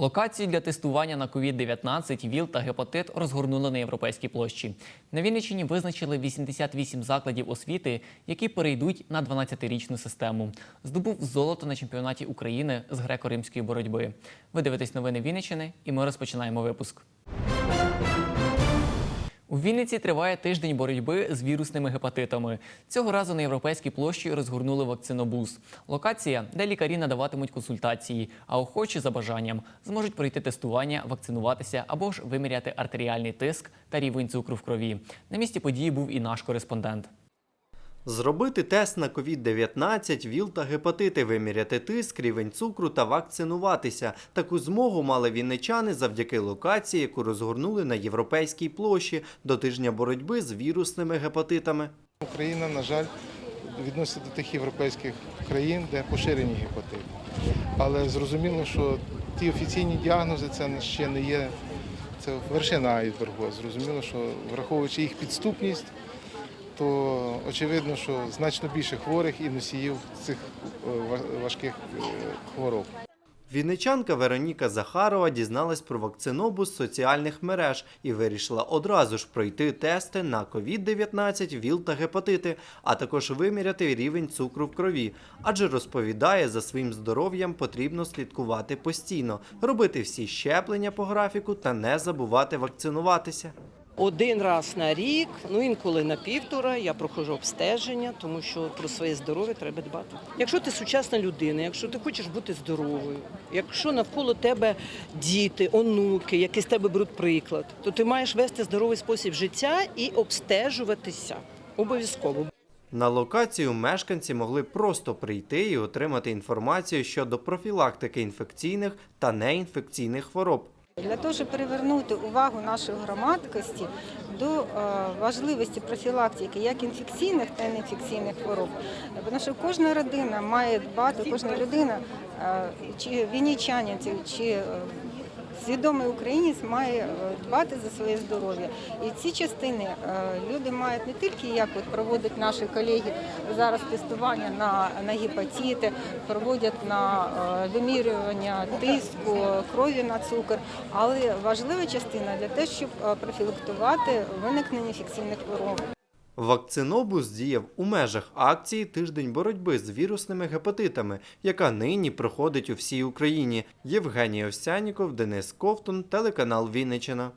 Локації для тестування на COVID-19, ВІЛ та гепатит розгорнули на європейській площі. На Вінниччині визначили 88 закладів освіти, які перейдуть на 12-річну систему. Здобув золото на чемпіонаті України з греко-римської боротьби. Ви дивитесь новини Вінниччини, і ми розпочинаємо випуск. У Вінниці триває тиждень боротьби з вірусними гепатитами. Цього разу на європейській площі розгорнули вакцинобус. Локація, де лікарі надаватимуть консультації, а охочі за бажанням зможуть пройти тестування, вакцинуватися або ж виміряти артеріальний тиск та рівень цукру в крові. На місці події був і наш кореспондент. Зробити тест на COVID-19, ВІЛ та гепатити, виміряти тиск, рівень цукру та вакцинуватися. Таку змогу мали вінничани завдяки локації, яку розгорнули на європейській площі до тижня боротьби з вірусними гепатитами. Україна, на жаль, відноситься до тих європейських країн, де поширені гепатити. Але зрозуміло, що ті офіційні діагнози це ще не є це вершина айсбергу. Зрозуміло, що враховуючи їх підступність, то очевидно, що значно більше хворих і носіїв цих е, важких е, хвороб. Вінничанка Вероніка Захарова дізналась про вакцинобус з соціальних мереж і вирішила одразу ж пройти тести на COVID-19, ВІЛ та гепатити, а також виміряти рівень цукру в крові. Адже розповідає, за своїм здоров'ям потрібно слідкувати постійно, робити всі щеплення по графіку та не забувати вакцинуватися. Один раз на рік, ну інколи на півтора, я проходжу обстеження, тому що про своє здоров'я треба дбати. Якщо ти сучасна людина, якщо ти хочеш бути здоровою, якщо навколо тебе діти, онуки, які з тебе беруть приклад, то ти маєш вести здоровий спосіб життя і обстежуватися обов'язково. На локацію мешканці могли просто прийти і отримати інформацію щодо профілактики інфекційних та неінфекційних хвороб. Для того, щоб привернути увагу нашої громадськості до е, важливості профілактики як інфекційних та неінфекційних хвороб, тому що кожна родина має дбати, кожна людина, е, чи вінічанин, чи- чи е, свідомий українець має е, дбати за своє здоров'я. І ці частини е, люди мають не тільки як от проводять наші колеги зараз тестування на, на гепатити, проводять на е, вимірювання тиску, крові на цукор, але важлива частина для того, щоб профілактувати виникнення інфекційних хвороб. Вакцинобус діяв у межах акції Тиждень боротьби з вірусними гепатитами, яка нині проходить у всій Україні. Євгеній Овсяніков, Денис Ковтун, телеканал Вінниччина.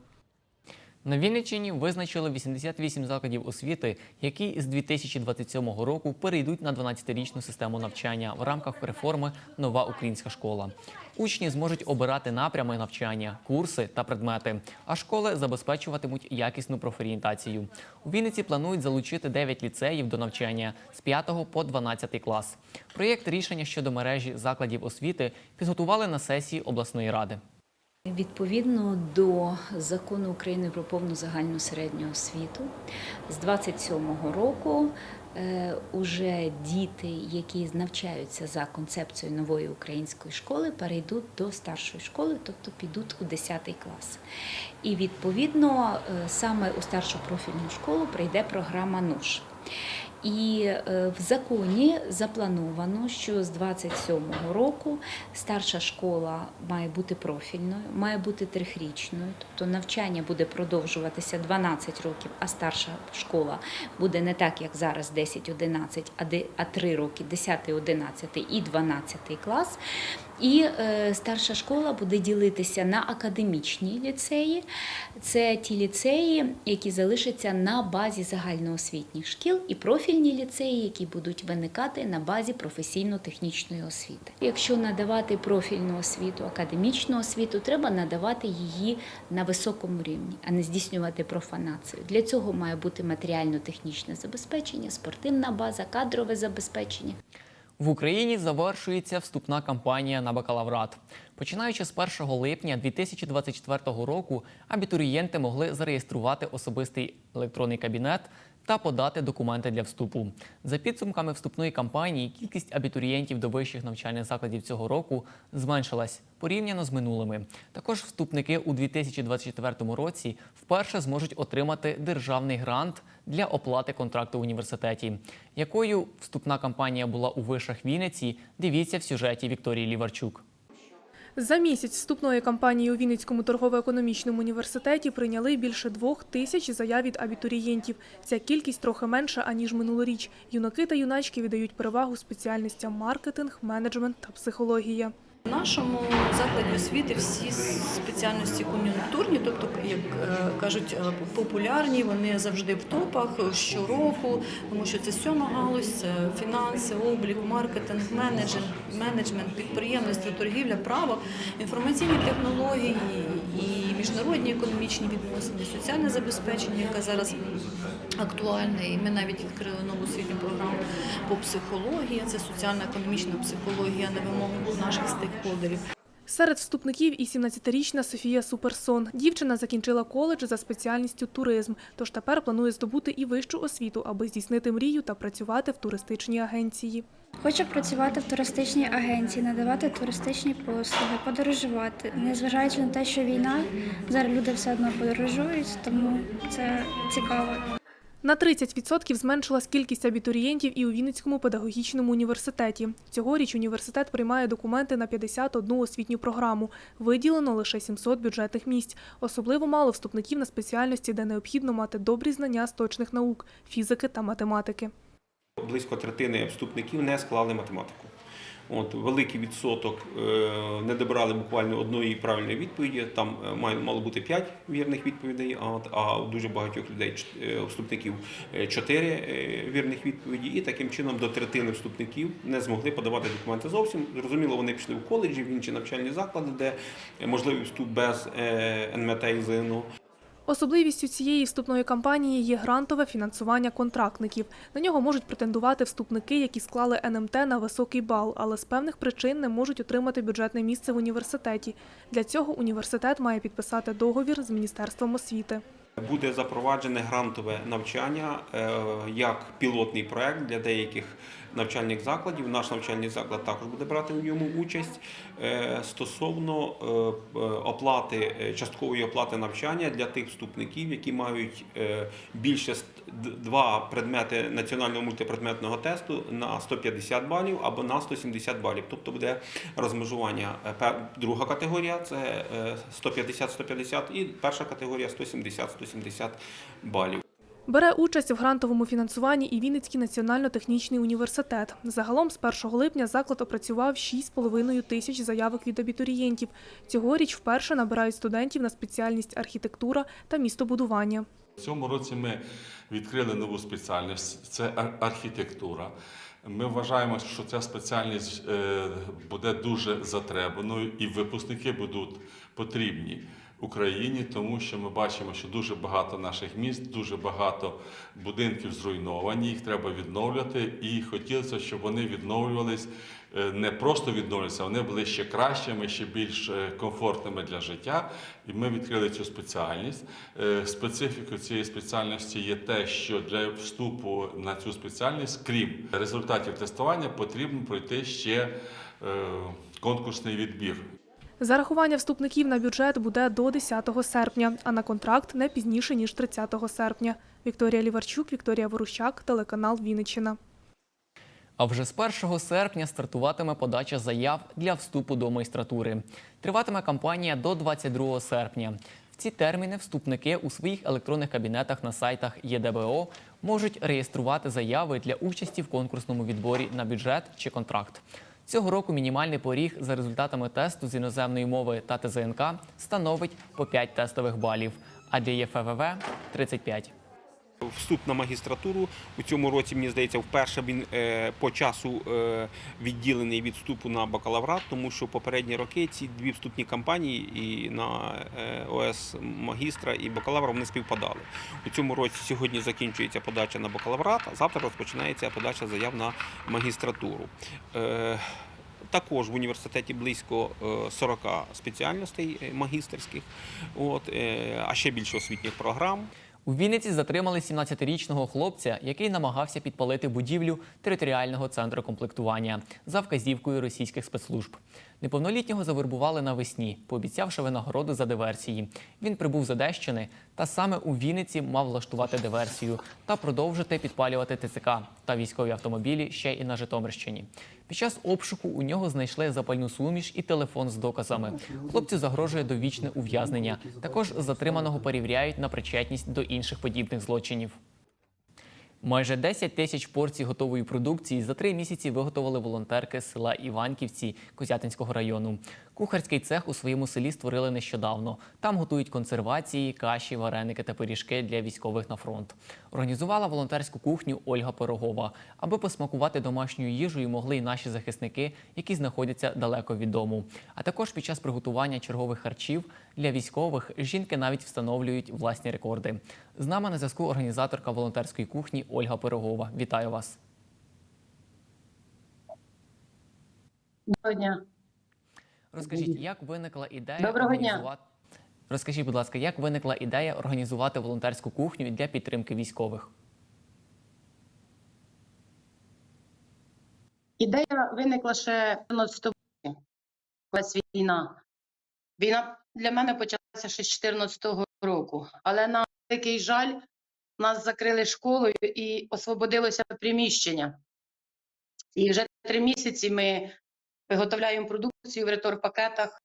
На Вінниччині визначили 88 закладів освіти, які з 2027 року перейдуть на 12-річну систему навчання в рамках реформи Нова українська школа. Учні зможуть обирати напрями навчання, курси та предмети, а школи забезпечуватимуть якісну профорієнтацію. У Вінниці планують залучити 9 ліцеїв до навчання з 5 по 12 клас. Проєкт рішення щодо мережі закладів освіти підготували на сесії обласної ради. Відповідно до закону України про повну загальну середню освіту, з 27-го року е, уже діти, які навчаються за концепцією нової української школи, перейдуть до старшої школи, тобто підуть у 10 клас. І відповідно е, саме у старшу профільну школу прийде програма НУШ. І е, в законі заплановано, що з 27-го року старша школа має бути профільною, має бути трьохрічною, тобто навчання буде продовжуватися 12 років, а старша школа буде не так, як зараз 10-11, а де- а 3 роки 10, 11 і 12 клас. І е, старша школа буде ділитися на академічні ліцеї. Це ті ліцеї, які залишаться на базі загальноосвітніх шкіл, і профільні ліцеї, які будуть виникати на базі професійно-технічної освіти. Якщо надавати профільну освіту, академічну освіту, треба надавати її на високому рівні, а не здійснювати профанацію. Для цього має бути матеріально-технічне забезпечення, спортивна база, кадрове забезпечення. В Україні завершується вступна кампанія на бакалаврат. Починаючи з 1 липня 2024 року, абітурієнти могли зареєструвати особистий електронний кабінет та подати документи для вступу. За підсумками вступної кампанії, кількість абітурієнтів до вищих навчальних закладів цього року зменшилась порівняно з минулими. Також вступники у 2024 році вперше зможуть отримати державний грант для оплати контракту в університеті. Якою вступна кампанія була у вишах Вінниці, дивіться в сюжеті Вікторії Ліварчук. За місяць вступної кампанії у Вінницькому торгово-економічному університеті прийняли більше двох тисяч заяв від абітурієнтів. Ця кількість трохи менша, аніж минулоріч. Юнаки та юначки віддають перевагу спеціальностям маркетинг, менеджмент та психологія. В нашому закладі освіти всі спеціальності кон'юнктурні, тобто, як е, кажуть, е, популярні, вони завжди в топах щороку, тому що це сьома галузь, це фінанси, облік, маркетинг, менеджмент, менеджмент, підприємництво, торгівля, право, інформаційні технології і міжнародні економічні відносини, соціальне забезпечення, яке зараз актуальне. І ми навіть відкрили нову освітню програму по психології. Це соціально-економічна психологія на вимогу наших стейкхолдерів. Серед вступників і 17-річна Софія Суперсон. Дівчина закінчила коледж за спеціальністю туризм, тож тепер планує здобути і вищу освіту, аби здійснити мрію та працювати в туристичній агенції. Хочу працювати в туристичній агенції, надавати туристичні послуги, подорожувати. Незважаючи на те, що війна, зараз люди все одно подорожують, тому це цікаво. На 30% зменшилась кількість абітурієнтів і у Вінницькому педагогічному університеті. Цьогоріч університет приймає документи на 51 освітню програму. Виділено лише 700 бюджетних місць. Особливо мало вступників на спеціальності, де необхідно мати добрі знання з точних наук – фізики та математики. Близько третини вступників не склали математику. От, великий відсоток е, не добрали буквально одної правильної відповіді. Там е, мало бути 5 вірних відповідей, а, у дуже багатьох людей е, вступників 4 вірних відповіді. І таким чином до третини вступників не змогли подавати документи зовсім. Зрозуміло, вони пішли в коледжі, в інші навчальні заклади, де можливий вступ без НМТ і ЗНО. Особливістю цієї вступної кампанії є грантове фінансування контрактників. На нього можуть претендувати вступники, які склали НМТ на високий бал, але з певних причин не можуть отримати бюджетне місце в університеті. Для цього університет має підписати договір з Міністерством освіти. Буде запроваджене грантове навчання е, як пілотний проект для деяких навчальних закладів. Наш навчальний заклад також буде брати у ньому участь е, стосовно е, е, оплати часткової оплати навчання для тих вступників, які мають більше два предмети національного мультипредметного тесту на 150 балів або на 170 балів. Тобто буде розмежування. Друга категорія це е, 150-150 і перша категорія 170-170 балів. Бере участь в грантовому фінансуванні і Вінницький національно-технічний університет. Загалом з 1 липня заклад опрацював 6,5 тисяч заявок від абітурієнтів. Цьогоріч вперше набирають студентів на спеціальність архітектура та містобудування. В цьому році ми відкрили нову спеціальність це архітектура. Ми вважаємо, що ця спеціальність е, буде дуже затребаною і випускники будуть потрібні Україні, тому що ми бачимо, що дуже багато наших міст, дуже багато будинків зруйновані, їх треба відновлювати. І хотілося, щоб вони відновлювались е, не просто відновлювалися, вони були ще кращими, ще більш е, комфортними для життя. І ми відкрили цю спеціальність. Е, Специфікою цієї спеціальності є те, що для вступу на цю спеціальність, крім результатів тестування, потрібно пройти ще конкурсний відбір. Зарахування вступників на бюджет буде до 10 серпня, а на контракт не пізніше, ніж 30 серпня. Вікторія Ліварчук, Вікторія Ворущак, телеканал Вінниччина. А вже з 1 серпня стартуватиме подача заяв для вступу до майстратури. Триватиме кампанія до 22 серпня. В ці терміни вступники у своїх електронних кабінетах на сайтах ЄДБО можуть реєструвати заяви для участі в конкурсному відборі на бюджет чи контракт. Цього року мінімальний поріг за результатами тесту з іноземної мови та ТЗНК становить по 5 тестових балів, а для ЄФВВ – 35. Вступ на магістратуру у цьому році, мені здається, вперше він е, по часу е, відділений від вступу на бакалаврат, тому що попередні роки ці дві вступні кампанії і на е, ОС магістра і бакалавра вони співпадали. У цьому році сьогодні закінчується подача на бакалаврат, а завтра розпочинається подача заяв на магістратуру. Також в університеті близько е, 40 спеціальностей магістерських, от, а ще більше освітніх програм. У Вінниці затримали 17-річного хлопця, який намагався підпалити будівлю територіального центру комплектування за вказівкою російських спецслужб. Неповнолітнього завербували навесні, пообіцявши винагороду за диверсії. Він прибув з Одещини та саме у Вінниці мав влаштувати диверсію та продовжити підпалювати ТЦК та військові автомобілі ще і на Житомирщині. Під час обшуку у нього знайшли запальну суміш і телефон з доказами. Хлопцю загрожує довічне ув'язнення. Також затриманого перевіряють на причетність до інших подібних злочинів. Майже 10 тисяч порцій готової продукції за три місяці виготовили волонтерки села Іванківці Козятинського району. Кухарський цех у своєму селі створили нещодавно. Там готують консервації, каші, вареники та пиріжки для військових на фронт. Організувала волонтерську кухню Ольга Пирогова. Аби посмакувати домашньою їжею могли й наші захисники, які знаходяться далеко від дому. А також під час приготування чергових харчів для військових жінки навіть встановлюють власні рекорди. З нами на зв'язку організаторка волонтерської кухні Ольга Пирогова. Вітаю вас. Доброго дня. Розкажіть, як виникла ідея Доброго дня. організувати... Розкажіть, будь ласка, як виникла ідея організувати волонтерську кухню для підтримки військових? Ідея виникла ще в 14 році, коли війна. Війна для мене почалася ще з 14 року, але на великий жаль, нас закрили школою і освободилося приміщення. І вже три місяці ми виготовляємо продукцію в ретор-пакетах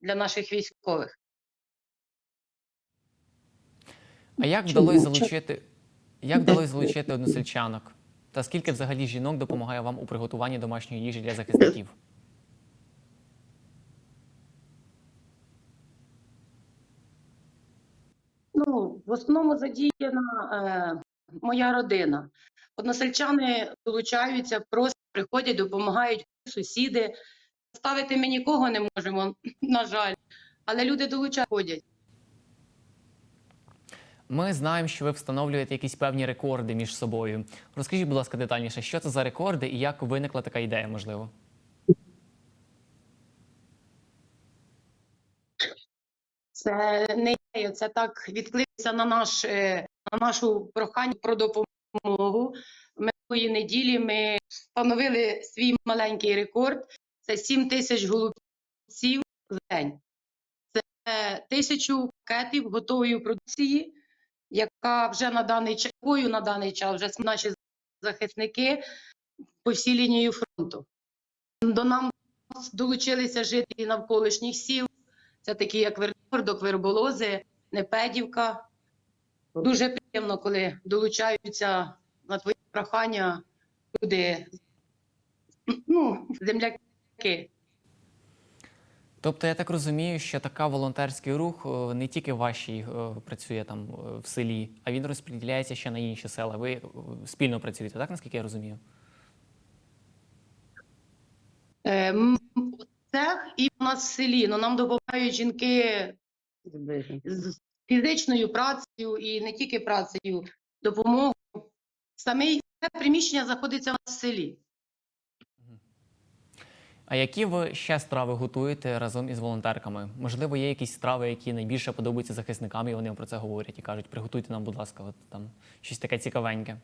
для наших військових. А як вдалося залучити, як вдалося залучити односельчанок? Та скільки взагалі жінок допомагає вам у приготуванні домашньої їжі для захисників? Ну, в основному задіяна е, моя родина. Односельчани долучаються, просто приходять, допомагають сусіди. Ставити ми нікого не можемо, на жаль, але люди долучаються. ходять. Ми знаємо, що ви встановлюєте якісь певні рекорди між собою. Розкажіть, будь ласка, детальніше, що це за рекорди і як виникла така ідея, можливо? Це не ідея, це так відкликся на наш е, на нашу прохання про допомогу. Минулої неділі ми встановили свій маленький рекорд. Це 7 тисяч голубців в день. Це тисячу пакетів готової продукції, яка вже на даний час на даний час вже наші захисники по всій лінії фронту. До нам долучилися жителі навколишніх сіл. Це такі, як Вернордок, Верболози, Непедівка. Дуже приємно, коли долучаються на твої прохання люди, ну, земляки. Тобто я так розумію, що така волонтерський рух е, не тільки в вашій е, працює там е, в селі, а він розподіляється ще на інші села. Ви спільно працюєте, так наскільки я розумію? Цех і у нас в селі, ну нам допомагають жінки з фізичною працею і не тільки працею, допомогою. Саме це приміщення знаходиться в селі. А які ви ще страви готуєте разом із волонтерками? Можливо, є якісь страви, які найбільше подобаються захисникам, і вони про це говорять і кажуть: приготуйте нам, будь ласка, от там щось таке цікавеньке.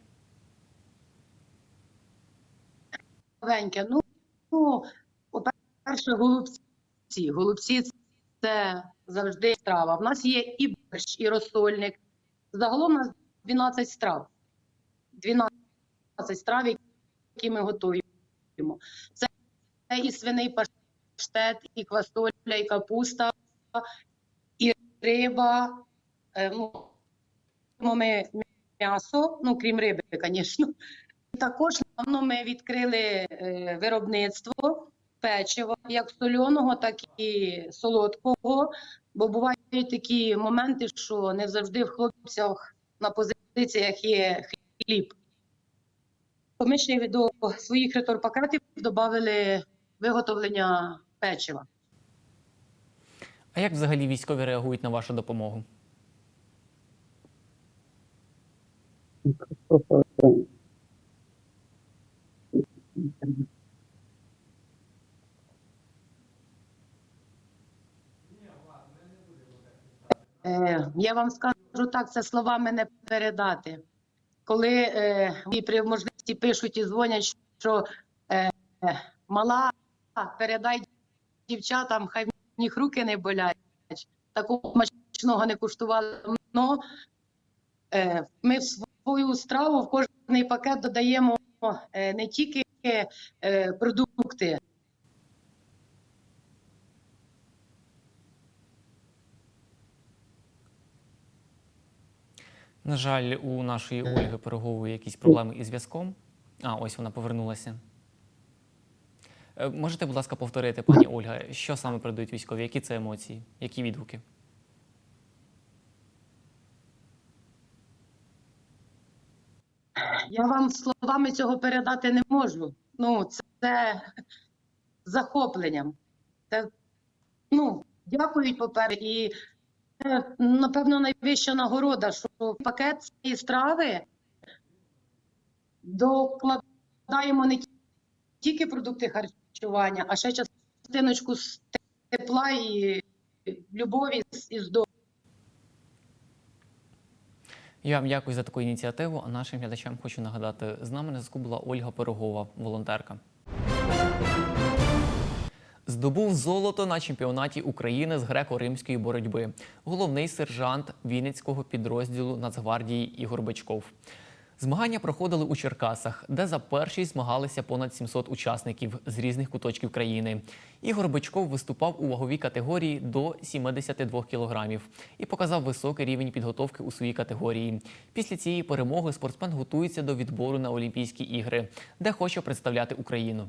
Новеньке. Ну, ну, по-перше, голубці. Голубці це завжди страва. В нас є і борщ, і розсольник. Загалом у нас 12 страв. 12 страв, які ми готуємо. Це і свиний паштет, і квасоля, і капуста, і риба. Е, Ну, ми м'ясо, ну крім риби, звісно. Також давно ми відкрили е, виробництво печива, як сольоного, так і солодкого. Бо бувають такі моменти, що не завжди в хлопцях на позиціях є хліб. Ми ще до своїх ретор-пакетів додали виготовлення печива. А як взагалі військові реагують на вашу допомогу? Е, я вам скажу так, це словами не передати. Коли е, при можливості пишуть і дзвонять, що е, мала, передай дівчатам, хай в них руки не болять. Такого смачного не куштували давно. Е, Ми в свою страву в кожний пакет додаємо е, не тільки е, продукти, На жаль, у нашої Ольги Пирогової якісь проблеми із зв'язком. А, ось вона повернулася. Е, Можете, будь ласка, повторити, пані Ольга, що саме передають військові? Які це емоції? Які відгуки? Я вам словами цього передати не можу. Ну, це, це захопленням. Це, ну, дякують, по-перше, і напевно, найвища нагорода, що пакет цієї страви докладаємо не тільки продукти харчування, а ще частиночку з тепла і любові і здоров'я. Я вам дякую за таку ініціативу. А нашим глядачам хочу нагадати, з нами на зв'язку була Ольга Пирогова, волонтерка. Здобув золото на чемпіонаті України з греко-римської боротьби. Головний сержант Вінницького підрозділу Нацгвардії Ігор Бичков. Змагання проходили у Черкасах, де за першість змагалися понад 700 учасників з різних куточків країни. Ігор Бичков виступав у ваговій категорії до 72 кілограмів і показав високий рівень підготовки у своїй категорії. Після цієї перемоги спортсмен готується до відбору на Олімпійські ігри, де хоче представляти Україну.